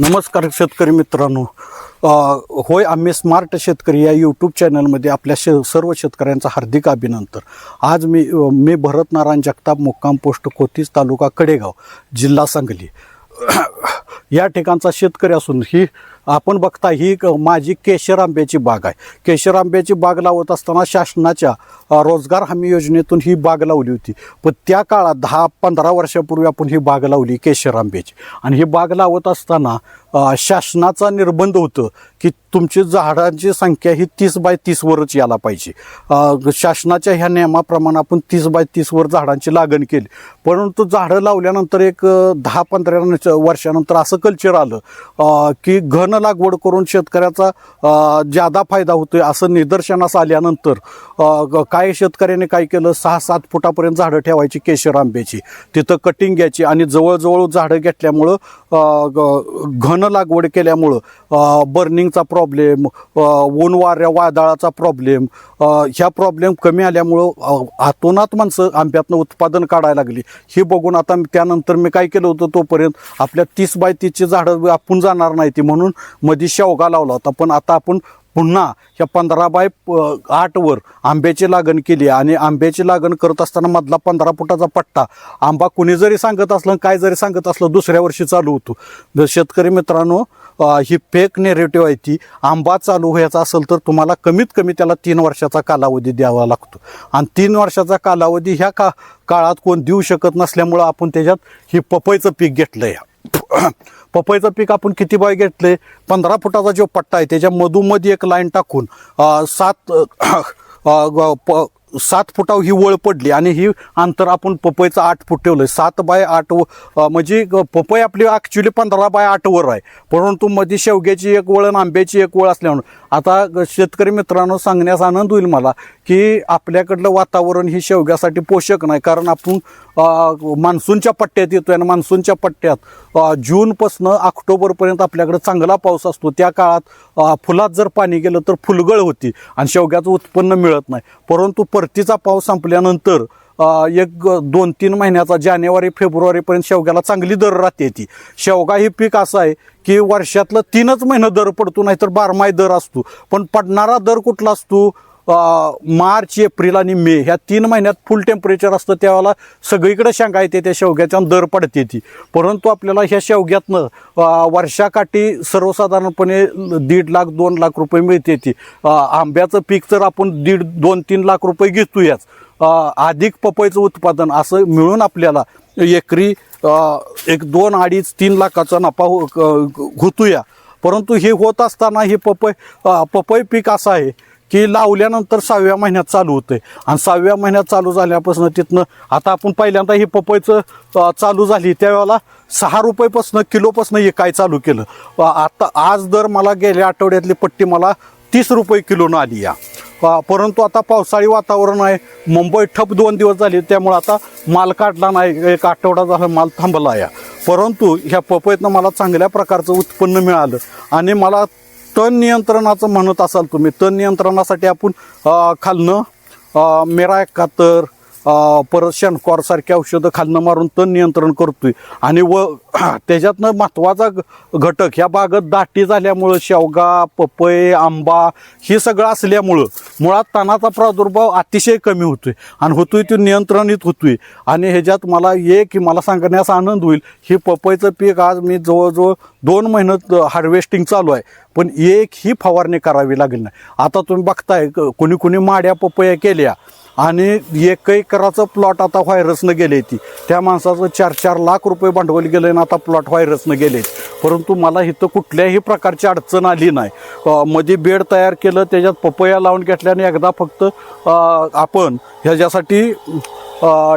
नमस्कार शेतकरी मित्रांनो. होय आम्ही स्मार्ट शेतकरी या यूट्यूब चॅनलमध्ये आपल्या शे सर्व शेतकऱ्यांचं हार्दिक अभिनंदन. आज मी मी भरत नारायण जगताप मुक्काम पोस्ट कोतीस तालुका कडेगाव जिल्हा सांगली. या ठिकाणचा शेतकरी असून ही आपण बघता ही माझी केशर आंब्याची बाग आहे. केशर आंब्याची बाग लावत असताना शासनाच्या रोजगार हमी योजनेतून ही बाग लावली होती. पण त्या काळात दहा पंधरा वर्षापूर्वी आपण ही बाग लावली केशर आंब्याची. आणि ही बाग लावत असताना शासनाचा निर्बंध होतं की तुमची झाडांची संख्या ही तीस बाय तीसवरच यायला पाहिजे. शासनाच्या ह्या नियमाप्रमाणे आपण तीस बाय तीसवर झाडांची लागण केली. परंतु झाडं लावल्यानंतर एक दहा पंधरा वर्षानंतर असं कल्चर आलं की घन लागवड करून शेतकऱ्याचा ज्यादा फायदा होतोय असं निदर्शनास आल्यानंतर काय शेतकऱ्याने काय केलं? सहा सात फुटापर्यंत झाडं ठेवायची केशर आंब्याची. तिथं कटिंग घ्यायची आणि जवळजवळ झाडं घेतल्यामुळं घन लागवड केल्यामुळं बर्निंगचा प्रॉब्लेम ऊन वाऱ्या वादळाचा प्रॉब्लेम ह्या प्रॉब्लेम कमी आल्यामुळं आतोनात माणसं आंब्यातनं उत्पादन काढायला लागली. हे बघून आता त्यानंतर मी काय केलं होतं तोपर्यंत आपल्या तीस बाय तीसची झाडं आपण जाणार नाही ती म्हणून मध्ये शेवगा लावला होता. पण आता आपण पुन्हा ह्या पंधरा बाय आठवर आंब्याची लागण केली आणि आंब्याची लागण करत असताना मधला पंधरा फुटाचा पट्टा. आंबा कुणी जरी सांगत असलं काय जरी सांगत असलं दुसऱ्या वर्षी चालू होतो. जर शेतकरी मित्रांनो ही फेक नेरेटिव्ह आहे ती. आंबा चालू व्हायचा असेल तर तुम्हाला कमीत कमी त्याला तीन वर्षाचा कालावधी द्यावा लागतो. आणि तीन वर्षाचा कालावधी ह्या का काळात कोण देऊ शकत नसल्यामुळं आपण त्याच्यात ही पपईचं पीक घेतलं या पपईचं पीक आपण किती बाय घेतले? पंधरा फुटाचा जो पट्टा आहे त्याच्या मधोमध एक लाईन टाकून सात प- सात फुटाव ही वळ पडली आणि ही अंतर आपण पपईचं आठ फूट ठेवलं सात बाय आठ व- म्हणजे पपई आपली ॲक्च्युली पंधरा बाय आठवर आहे. परंतु मध्ये शेवग्याची एक वळ आणि आंब्याची एक वळ असल्यामुळे. आता शेतकरी मित्रांनो सांगण्यास आनंद होईल मला की आपल्याकडलं वातावरण ही शेवग्यासाठी पोषक नाही. कारण आपण मान्सूनच्या पट्ट्यात येतोय आणि मान्सूनच्या पट्ट्यात जूनपासनं ऑक्टोबरपर्यंत आपल्याकडे चांगला पाऊस असतो. त्या काळात फुलात जर पाणी गेलं तर फुलगळ होती आणि शेवग्याचं उत्पन्न मिळत नाही. परंतु परतीचा पाऊस संपल्यानंतर एक दोन तीन महिन्याचा जानेवारी फेब्रुवारीपर्यंत शेवग्याला चांगली दर राहते ती. शेवगा ही पीक असं आहे की वर्षातलं तीनच महिनं दर पडतो नाहीतर बारमाही दर असतो. पण पडणारा दर कुठला असतो? मार्च एप्रिल आणि मे ह्या तीन महिन्यात फुल टेम्परेचर असतं त्यावेळेला सगळीकडे शेंगा येते त्या शेवग्याच्या दर पडते ती. परंतु आपल्याला ह्या शेवग्यातनं वर्षाकाठी सर्वसाधारणपणे दीड लाख दोन लाख रुपये मिळते ती. आंब्याचं पीक तर आपण दीड दोन तीन लाख रुपये घेतोयाच. अधिक पपईचं उत्पादन असं मिळून आपल्याला एकरी एक दोन अडीच तीन लाखाचा नफा हो- क- होतोया. परंतु हे होत असताना हे पपई पपई पीक असं आहे की लावल्यानंतर सहाव्या महिन्यात चालू होते आणि सहाव्या महिन्यात चालू झाल्यापासून तिथनं आता आपण पहिल्यांदा हे पपईचं चालू झाली. त्यावेळेला सहा रुपयेपासून किलोपासून हे काय चालू केलं? आता आज दर मला गेल्या आठवड्यातली पट्टी मला तीस रुपये किलोनं आली या. परंतु आता पावसाळी वातावरण आहे. मुंबई ठप दोन दिवस झाले. त्यामुळे आता माल काढला नाही. एक आठवडा झाला माल थांबला या. परंतु ह्या पपईतनं मला चांगल्या प्रकारचं उत्पन्न मिळालं. आणि मला तण नियंत्रणाचं म्हणत असाल तुम्ही तण नियंत्रणासाठी आपण खालनं मेरा कातर परत शनकॉरसारखी औषधं खालनं मारून तण नियंत्रण करतोय. आणि व त्याच्यातनं महत्त्वाचा घटक ह्या बागत दाटी झाल्यामुळं शेवगा पपई आंबा हे सगळं असल्यामुळं मुळात तणाचा प्रादुर्भाव अतिशय कमी होतोय आणि होतोय तो नियंत्रणित होतोय. आणि ह्याच्यात मला ये की मला सांगण्याचा आनंद होईल हे पपईचं पीक आज मी जवळजवळ दोन महिन्यात हार्वेस्टिंग चालू आहे पण एक ही फवारणी करावी लागेल नाही. आता तुम्ही बघताय कोणी कोणी माड्या पपया केल्या आणि एक एकराचं प्लॉट आता व्हायरसनं गेले ती. त्या माणसाचं चार चार लाख रुपये भांडवल गेलं आणि आता प्लॉट व्हायरसनं गेले परंतु मला इथं कुठल्याही प्रकारची अडचण आली नाही. मध्ये बेड तयार केलं त्याच्यात पपया लावून घेतल्याने एकदा फक्त आपण ह्याच्यासाठी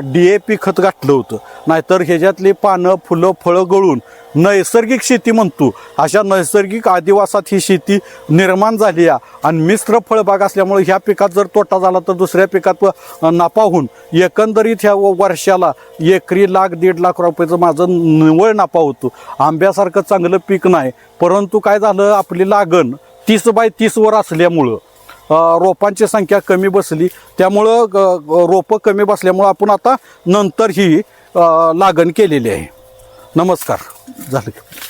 डी ए पी खत घातलं होतं. नाहीतर ह्याच्यातली पानं फुलं फळं गळून नैसर्गिक शेती म्हणतो. अशा नैसर्गिक आदिवासात ही शेती निर्माण झाली आहे. आणि मिश्र फळबाग असल्यामुळे ह्या पिकात जर तोटा झाला तर दुसऱ्या पिकात अ, नफा होऊन एकंदरीत ह्या वर्षाला एकरी लाख दीड लाख रुपयाचं माझं निवळ नफा होतो. आंब्यासारखं चांगलं पीक नाही. परंतु काय झालं? आपली लागण तीस बाय तीसवर असल्यामुळं रोपांची संख्या कमी बसली. त्यामुळं ग- रोपं कमी बसल्यामुळं आपण आता नंतर ही लागण केलेली आहे. नमस्कार. झालं